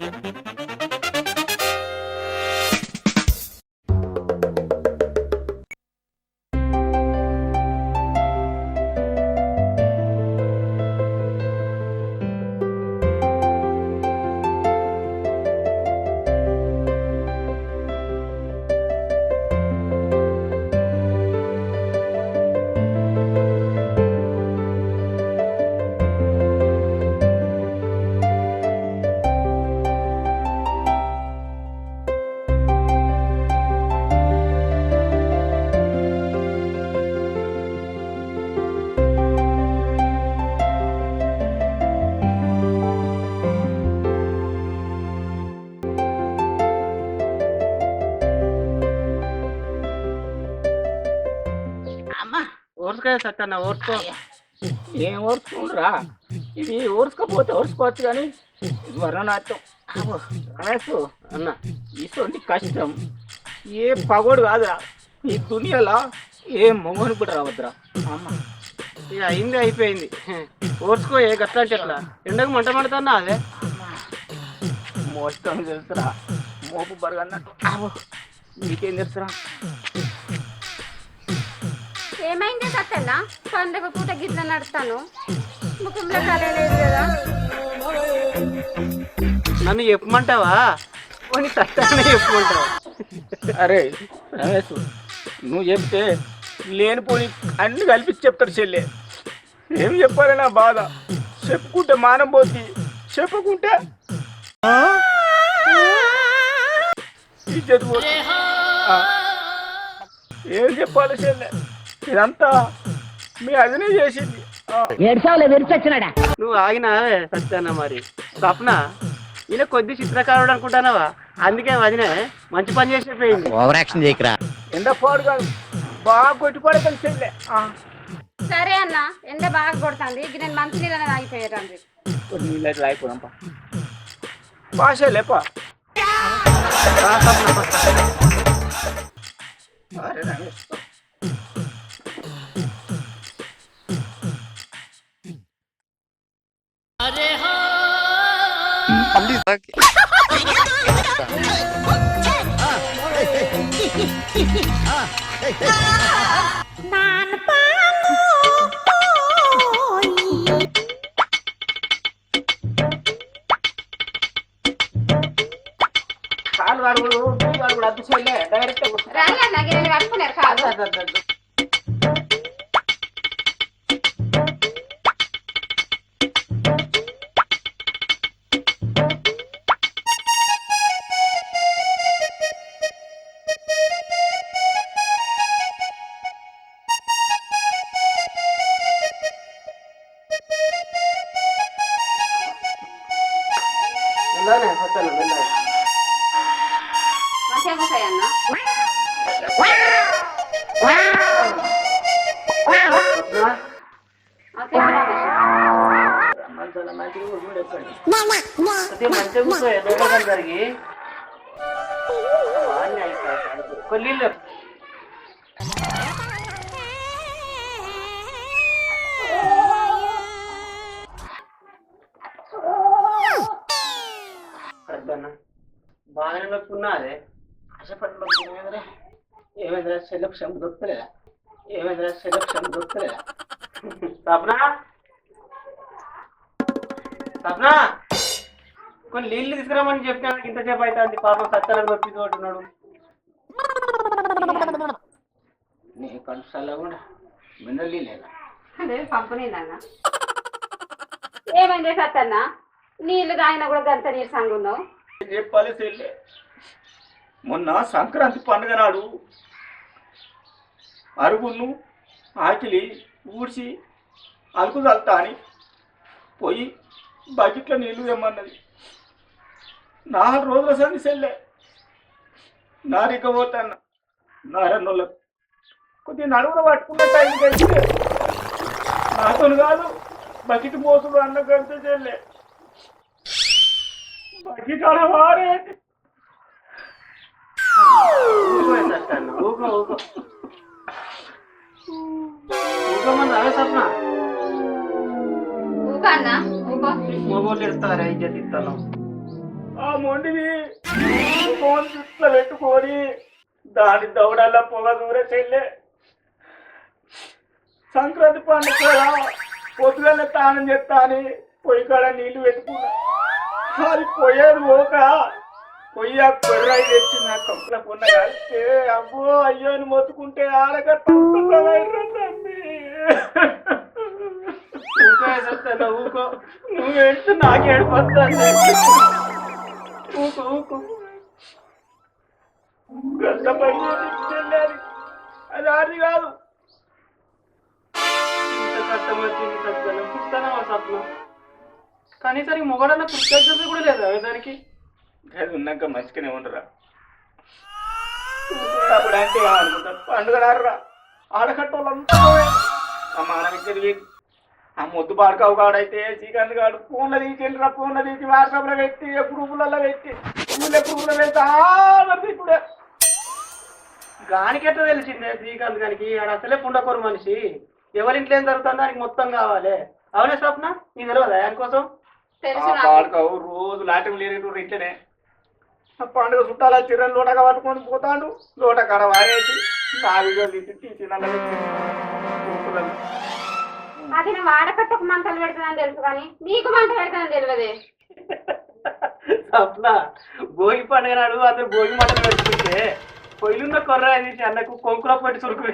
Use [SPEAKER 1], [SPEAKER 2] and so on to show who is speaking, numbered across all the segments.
[SPEAKER 1] అమ్మా ఊరుసుకో సత్తన్న ఊరుకో
[SPEAKER 2] ఏం ఓర్చుకుంటురా ఇది ఓర్చుకోపోతే ఓర్చుకోవచ్చు కానీ వరణాత్యం రమేష్
[SPEAKER 1] అన్న
[SPEAKER 2] ఇటువంటి కష్టం ఏ పగోడు కాదురా. ఈ దునియాలో ఏ మొగోని కూడా రావద్దురా.
[SPEAKER 1] అమ్మ. ఇక అయింది అయిపోయింది. ఊర్చుకో ఏ గట్ల అంటే ఎట్లా? ఎండకు మంట మండుతున్నా అదే?
[SPEAKER 2] మోస్తాను తెలుసురా. మోపు బరగన్నట్టు. ఆవో, నీకేం తెలుసురా?
[SPEAKER 3] ఏమైంది సత్తన్న పండుగ పూట గిట్ల నడుస్తాను. ముఖంలో కలే లేదు కదా.
[SPEAKER 1] నన్ను చెప్పమంటావా? పోనీ సత్తానే చెప్పమంటావా?
[SPEAKER 2] అరే రమేష్ నువ్వు చెప్తే లేనిపోని అన్ని కల్పించి చెప్తాడు చెల్లె. ఏం చెప్పాలి నా బాధ? చెప్పుకుంటే మానం పోతి చెప్పుకుంటే ఇజ్జత్ పోతుంది. ఏం చెప్పాలి చెల్లె? ఇదంతా మీ అదినే చేసింది.
[SPEAKER 1] నువ్వు ఆగినావే సత్యాన్న మరి. స్వప్న ఈయన కొద్ది చిత్రకారుడు అనుకుంటానావా? అందుకే వదినే మంచి పని చేసి పోయింది
[SPEAKER 4] ఓవర్ యాక్షన్ చేయకరా.
[SPEAKER 2] ఎండ పాడు కాదు బాగా.
[SPEAKER 3] సరే అన్న ఎండ బాగా కొడుతుంది ఇక నేను మంచి నీళ్ళని
[SPEAKER 2] నీళ్ళు రాయిపోదాం పా. భాష లేపా. రమేష్ माझी
[SPEAKER 1] उडबुड ते म्हणते कुठं आहे दोघं जण जर. घे आणि ऐका कलील
[SPEAKER 2] बाहेर पुन्हा आले अशा पण मग देवेंद्र देवेंद्र सलग शब्द
[SPEAKER 1] సప్న కొన్ని నీళ్ళు తీసుకురామని చెప్పినా ఇంతసేపు అవుతుంది పాపం సత్యాలకు నొప్పి తోటున్నాడు
[SPEAKER 2] నీ కూడా మినల్లి లేదా
[SPEAKER 3] అదే ఏమైంది సత్తన్న? నీళ్ళు తాగినా కూడా గంత నీరు సంగున్నావు
[SPEAKER 2] చెప్పాలి చెల్లె? మొన్న సంక్రాంతి పండుగ నాడు అరుగును ఆకిలి ఊడ్చి అలుకు చల్తా అని పోయి బకెట్లో నీళ్ళు తెమ్మన్నది నాలుగు రోజుల సంది చెల్లె నారికపోతాన్న నారన్నోళ్ళకు కొద్దిగా నడువున పట్టుకున్నట్టు అయింది కలిసి నాతో కాదు బకెట్ పోతుడు అన్న కలిసి చెల్లే బకెట్ అడవారే
[SPEAKER 1] ఊరుకో సత్యాన్న సప్న
[SPEAKER 3] అన్న ఊకో
[SPEAKER 1] మొగోళ్ళు ఇస్తారా? ఇజ్జత్ ఇస్తాను
[SPEAKER 2] ఆ మొండిది ఫోన్ చుట్టూ పెట్టుకొని దాని దౌడల్లా పొగ దూరే చెల్లె. సంక్రాంతి పండుగ కదా. పొద్దుగల తానం చేస్తా అని పొయ్యి కాడ నీళ్ళు పెట్టుకున్నా. అది పోయేది పోక పొయ్యి ఆ కొర్రాయి తెచ్చి నా కంపల పొన్న కలిస్తే అబ్బో అయ్యో అని మొత్తుకుంటే ఆడగట్ట
[SPEAKER 1] ఊకో సత్యన్న ఊకో. నువ్వు ఎడుతూ నాకు ఏడిపోతాను ఊకో ఊకో.
[SPEAKER 2] గంట పని అది ఆడి కాదు.
[SPEAKER 1] ఇంత కష్టం వచ్చింది సత్యన్న పుట్టానవా స్వప్నం? కనీసం ఈ మొగడన్న కృతజ్ఞత కూడా లేదా దానికి?
[SPEAKER 2] అది ఉన్నాక మంచిగానే ఉండరా? అప్పుడు అంటే అనుకుంటారు పండుగ రారురా ఆడకట్టోళ్ళంతా ఆ మానవిద్యది ఆ మొద్దు బాడుకావు కాడైతే శ్రీకాంత్ గాడు ఫోన్లో తీసి ఫోన్లో తీసి వాట్సాప్లో పెట్టి గ్రూపులలో పెట్టి ఊళ్ళో గ్రూపులో పెట్టి ఇప్పుడే.
[SPEAKER 1] గానికెట్ట తెలిసిందే శ్రీకాంత్ గానికి? ఆడ అసలే పుండకూరు మనిషి. ఎవరింట్లో ఏం జరుగుతుందో దానికి మొత్తం కావాలి. అవునే స్వప్న? నీకు తెలియదా దానికోసం.
[SPEAKER 2] బాడుకావు రోజు లాటం లేరేటోడు ఇట్లనే. పండుగ చుట్టాల చిరని లోటగా పట్టుకొని పోతాడు. లోట కడ వారేసి నా వీడియో తీసి తీసి నల్ల
[SPEAKER 3] అది నా వాడకట్టకు మంటలు పెడతానని తెలుసు కానీ నీకు మంట పెడుతుందని తెలియదే.
[SPEAKER 1] స్వప్న భోగి పండుగ నాడు అందరు భోగి మంటలు పెట్టుకుంటే పొయ్యిలున్న కొర్ర తీసి అన్నకు కొంకులో పెట్టి సురుకు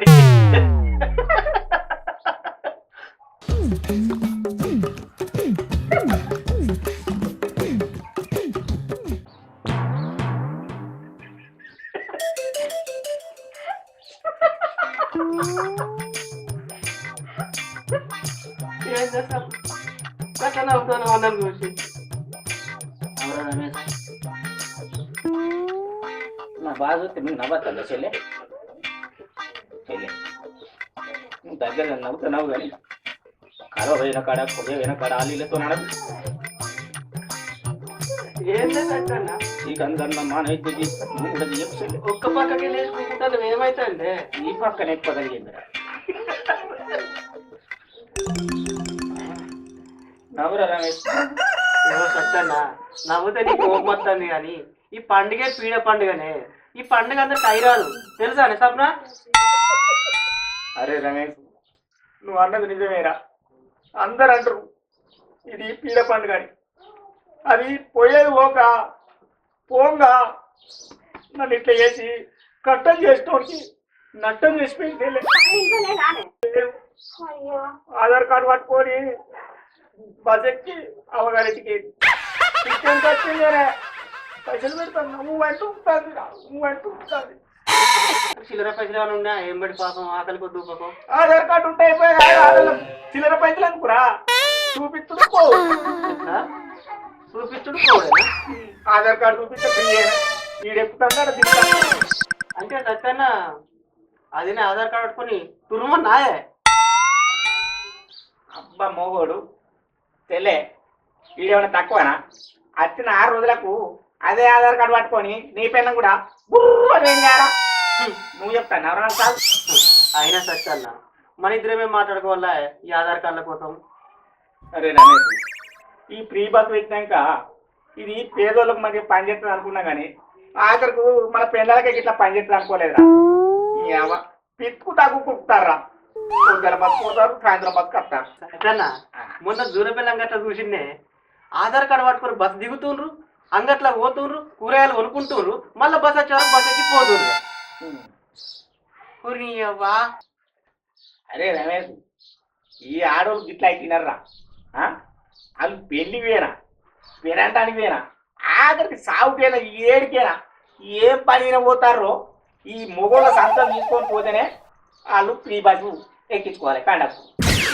[SPEAKER 1] నవ్వుతాను అన్నం చూసి
[SPEAKER 4] అవురా రమేష్ నా బాధ చూస్తే నువ్వు నవ్వుతుందా చెల్లె చెల్లె నువ్వు దగ్గర నవ్వుతున్నావు కానీ కరవ పోయిన కాడ పొగ పోయిన కాడ ఆలీలతో నడదు
[SPEAKER 1] ఏం లేదన్నా
[SPEAKER 4] నీకు అందన్న మానైతే నువ్వు కూడా చెప్పు చెల్లె
[SPEAKER 1] ఒక్క పక్కకి లేచుకుంటాను ఏమైతే
[SPEAKER 4] ఈ పక్కన ఎక్కువ కలిగిందిరా నవ్వురా రమేష్.
[SPEAKER 1] సత్తన్నా నవ్వుతే నీకు కోపం వస్తుంది కానీ ఈ పండుగే పీడ పండుగనే. ఈ పండుగ అందరికి అయిరాదు తెలుసా నీ సప్న
[SPEAKER 2] అరే రమేష్ నువ్వు అన్నది నిజమేరా. అందరు అంటారు ఇది పీడ పండుగ అని. అది పోయేది పోక పోంగా నన్ను ఇట్లా చేసి కట్టం చేసుకోనికి నట్టం చేసిపోయింది ఆధార్ కార్డు పట్టుకొని బస్ ఎక్కి అవగారికి టికెట్ వచ్చిందేనే పైసలు పెడతాను. నువ్వు అంటూ ఉంటుంది నువ్వు అంటూ ఉంటుంది
[SPEAKER 1] చిల్లర పైసలు ఏమైనా ఉన్నా ఏం పెట్టి పాపం? ఆకలి కొద్దు పాపం.
[SPEAKER 2] ఆధార్ కార్డు ఉంటే చిల్లర పైసలు అనుకురా చూపిస్తుంది పో
[SPEAKER 1] చూపించుడు పోలేనా
[SPEAKER 2] ఆధార్ కార్డు చూపిస్తే ఫ్రీ వీడెక్కుతాడు దిగుతాడు
[SPEAKER 1] అంటే సత్యన్న అది నా ఆధార్ కార్డు పట్టుకొని తురుమ నాయే
[SPEAKER 2] అబ్బా మోగోడు. తెలే వీడేమైనా తక్కువనా? వచ్చిన ఆరు రోజులకు అదే ఆధార్ కార్డు పట్టుకొని నీ పెన్ను కూడా చేయాలా నువ్వు చెప్తాను ఎవరన్నా కాదు.
[SPEAKER 1] అయినా సత్యన్న మన ఇద్దరమే మాట్లాడుకోవాలా ఈ ఆధార్ కార్డుల కోసం?
[SPEAKER 2] అరే రమేష్ ఈ ఫ్రీ బస్ పెట్టినాక ఇది పేదోళ్ళకి మంచిగా పనిచేస్తుంది అనుకున్నా కానీ ఆఖరికి మన పిల్లలకి ఇట్లా పనిచేస్తుంది అనుకోలేదురా. పిత్తుకు తగ్గు కుక్కుతారా పొద్దుల బస్ పోతారు సాయంత్రం బస్ కప్తారు
[SPEAKER 1] సత్యన్న మొన్న దూరపిల్ల అంగట్ల చూసిండే. ఆధార్ కార్డు పట్టుకొని బస్ దిగుతుండ్రు అంగట్ల పోతుండ్రు కూరగాయలు కొనుక్కుంటుండ్రు మళ్ళీ బస్ వచ్చే వరకు బస్ ఎక్కి పోతుండ్రు. ఊరి అవ్వా.
[SPEAKER 2] అరే రమేష్ ఈ ఆడోళ్ళు గిట్లా తినర్రా వాళ్ళు పెళ్ళి వేనా వినటానికి వేనా ఆఖరికి సాగుకేనా ఏడికేనా ఏం పనిన పోతారో ఈ మొగోళ్ళ సంతం తీసుకొని పోతేనే వాళ్ళు ఫ్రీ బస్సు. ఎక్కించుకోవాలి కండక్టర్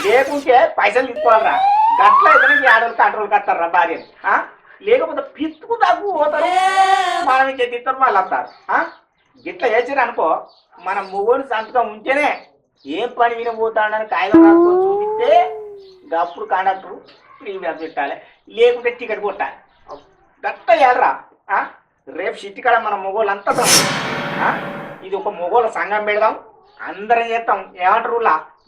[SPEAKER 2] లేకుంటే పైసలు తీసుకోవాలరా. గట్ల ఈ ఆడోళ్ళు కంట్రోల్ కట్టారా భార్య లేకపోతే పిత్తుకు తగ్గు పోతారు. మనం ఇంకెత్తిస్తారు వాళ్ళు వస్తారు ఆ? గిట్ల చేసారు అనుకో మన మొగోడు సంతకం ఉంటేనే ఏం పని మీద పోతాడని కాగితం రాసుకొని చూపిస్తే అప్పుడు కండక్టర్ బస్ పెట్టాలి. లేకుంటే టికెట్ కొట్టాలి. గట్ట ఎడరా రేపు సిట్టి కాడ మన మొగోళ్ళంతా ఇది ఒక మొగోళ్ళ సంఘం పెడదాం. అందరం చేస్తాం. ఏమంటారు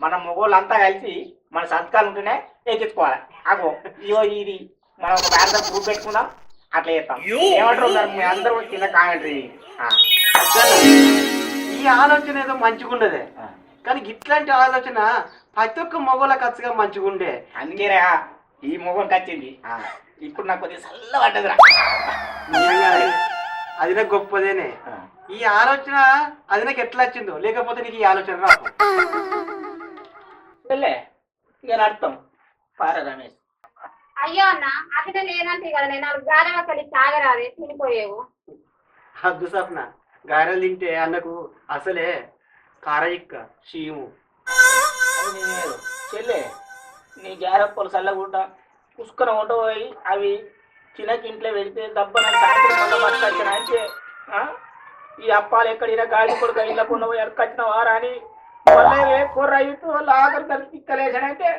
[SPEAKER 2] మన మొగోళ్ళంతా కలిసి మన సంతకాలు ఉంటేనే ఎక్కించుకోవాలి. అగో ఇయో ఇది. మనం ఒక బ్యానర్ గ్రూప్ పెట్టుకుందాం. అట్లా చేస్తాం. ఏమంటారు మీ అందరూ కింద కామెంటరీ
[SPEAKER 1] ఈ ఆలోచన ఏదో మంచిగుండదే. కానీ ఇట్లాంటి ఆలోచన ప్రతి ఒక్క మగోళ్ళ ఖర్చుగా మంచిగుండే.
[SPEAKER 2] అందుకేరా ఈ ముఖం వచ్చింది ఆ, ఇప్పుడు నాకు కొద్దిగా చల్ల పడ్డదిరా
[SPEAKER 1] అది- గొప్పదేనే. ఈ ఆలోచన అది నాకు ఎట్లా వచ్చిందో? లేకపోతే నీకు ఈ ఆలోచన
[SPEAKER 2] వెళ్ళే ఇక అర్థం. పార రమేష్.
[SPEAKER 3] అయ్యో అన్న అతనే లేదంటే కదా నేను నాలుగు గారె ఒకటి తాగరాదే తినిపోయేవు.
[SPEAKER 1] హద్దు సప్న గారెలు తింటే అన్నకు అసలే కారయిక్క చీము.
[SPEAKER 2] చెల్లె నీ గ్యారప్పలు చల్లకుండా పుష్కర ఉంట పోయి అవి చిన్నకి ఇంట్లో సాయంత్రం పట్టుకొచ్చిన అంటే ఆ? ఈ అప్పాలు ఎక్కడినా గాడి కొడుక ఇళ్ళ పోయి ఎక్కచ్చిన వారా అని మళ్ళీ కూర అయితూ వాళ్ళు ఆఖరి కలిసి తిక్కలేసానంటే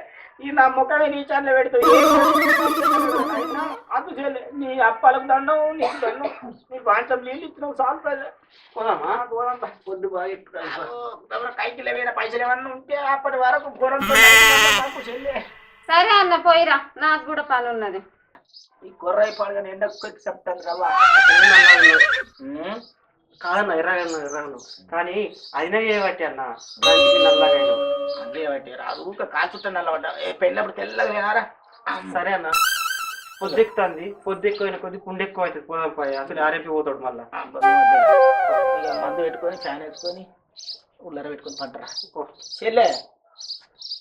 [SPEAKER 2] ఈ నా ముఖమే నీ చాన్లో పెడుతుంది అది చెల్లె నీ అప్పాలకు దండం నీకు దండం నీ పాంచం నీళ్ళు ఇచ్చినావు ఘోరంతా పొద్దు బాగా ఇప్పుడు కైకి లేవైనా పైసలు ఏమన్నా ఉంటే అప్పటి వరకు చెల్లె.
[SPEAKER 3] సరే అన్న పోయిరా. నాకు కూడా పని ఉన్నది.
[SPEAKER 2] ఈ కొర్రాయి పాడుగా ఎండకు చెప్తాను కదా
[SPEAKER 1] కాదన్న ఎర్రగన్న ఎర్రగను కానీ అయినా చేయబట్టి అన్న?
[SPEAKER 2] అదే బట్టి రాదు ఊక కాల్చుతా నల్లబడ్డ. ఏ పెళ్ళప్పుడు తెల్లగా వినారా
[SPEAKER 1] సరే అన్న. పొద్దెక్కుతుంది పొద్దెక్కువైన కొద్ది పుండె ఎక్కువ అవుతుంది పోదాం పోయి అసలు ఆరేపి పోతాడు మళ్ళా
[SPEAKER 2] మందు పెట్టుకొని చాయ్ వేసుకొని ఉల్లర పెట్టుకొని పంటరా చెల్లె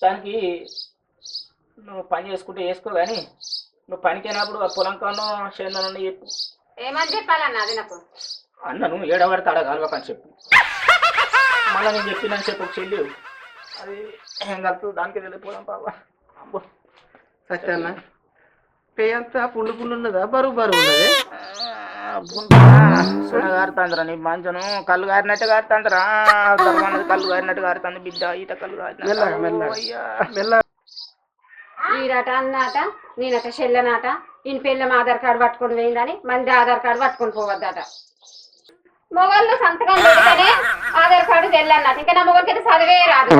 [SPEAKER 2] దానికి నువ్వు పని చేసుకుంటే వేసుకో కానీ నువ్వు పనికి అయినప్పుడు ఆ పొలం కాను చేను చెప్పు.
[SPEAKER 3] ఏమని చెప్పాలన్న? అది నాకు.
[SPEAKER 2] అన్నను ఏడవడితే అడ కలవకని చెప్పు. మళ్ళీ నేను చెప్పినని చెప్పు చెల్లి. అది ఏం కలుపుతుంది దానికి వెళ్ళిపోదాం బాబా అబ్బో.
[SPEAKER 1] సత్య అన్న పే అంతా పుండు పుండు ఉన్నదా? బరువు బరువు ఉన్నది?
[SPEAKER 2] గారుతాందిరా నీ మంచను. కళ్ళు గారినట్టు గారుతాందిరా. ధర్మానికి కళ్ళు గారినట్టు గారుతాంది బిడ్డ ఈత కళ్ళు
[SPEAKER 1] మెల్ల
[SPEAKER 3] ఈడట అన్నాట నేనట చెల్లెనాట. ఈయన పిల్లం ఆధార్ కార్డు పట్టుకొని పోయిందని మంది ఆధార్ కార్డు పట్టుకొని పోవద్దట. మొగళ్ళు సంతకం పెడితేనే ఆధార్ కార్డు తెల్లన్నట ఇంకా నా మొగడికి చదివే రాదు.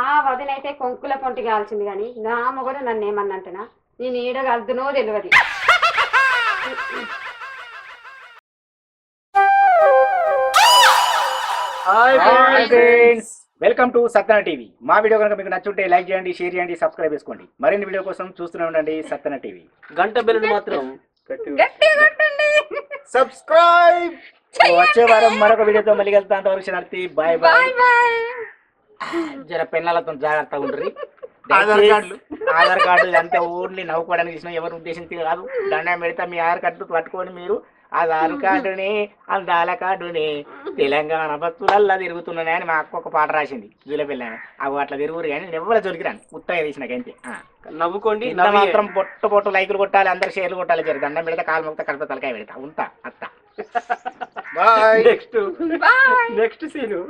[SPEAKER 3] ఆ వదినైతే కొంకుల పొంటి కాల్చింది కానీ నా మొగడు నన్ను ఏమన్నంటనా? నేను ఈడ కలుదునో తెలియదు
[SPEAKER 2] వెల్కమ్ టు సత్తన టీవీ మా వీడియో కనుక మీకు నచ్చుంటే లైక్ చేయండి షేర్ చేయండి సబ్స్క్రైబ్ చేసుకోండి. మరిన్ని వీడియో కోసం చూస్తూనే ఉండండి సత్తన టీవీ
[SPEAKER 1] గంట బెల్లుడు మాత్రం.
[SPEAKER 2] సబ్స్క్రైబ్ వచ్చే వారం మరొక వీడియోతో మళ్ళీ వెళ్తా అంతవరకు శనార్థి బాయ్ బాయ్. జర పెన్నలతో జాగ్రత్తగా ఉండరు.
[SPEAKER 1] ఆధార్ కార్డులు.
[SPEAKER 2] ఆధార్ కార్డు అంతే ఓన్లీ నవ్వుకోవడానికి ఇచ్చిన ఎవరు ఉద్దేశించి కాదు దండం పెడితే మీ ఆధార్ కార్డు పట్టుకొని మీరు ఆధార్ కార్డుని అందాల కార్డుని తెలంగాణ బస్సులల్లా తిరుగుతున్నాయి అని మా అక్క ఒక పాట రాసింది. జూలపిల్ల అవి అట్లా తిరుగురు కానీ ఎవరు దొరికిరాను ఉత్తగా తీసిన అంతే ఆ.
[SPEAKER 1] నవ్వుకోండి
[SPEAKER 2] మాత్రం పొట్టు పొట్టు లైకులు కొట్టాలి అందరు షేర్లు కొట్టాలి జర. దండం పెడితే కాలు మొక్త కడప తలకాయ పెడతా. ఉంటా అత్త.
[SPEAKER 1] Next next scene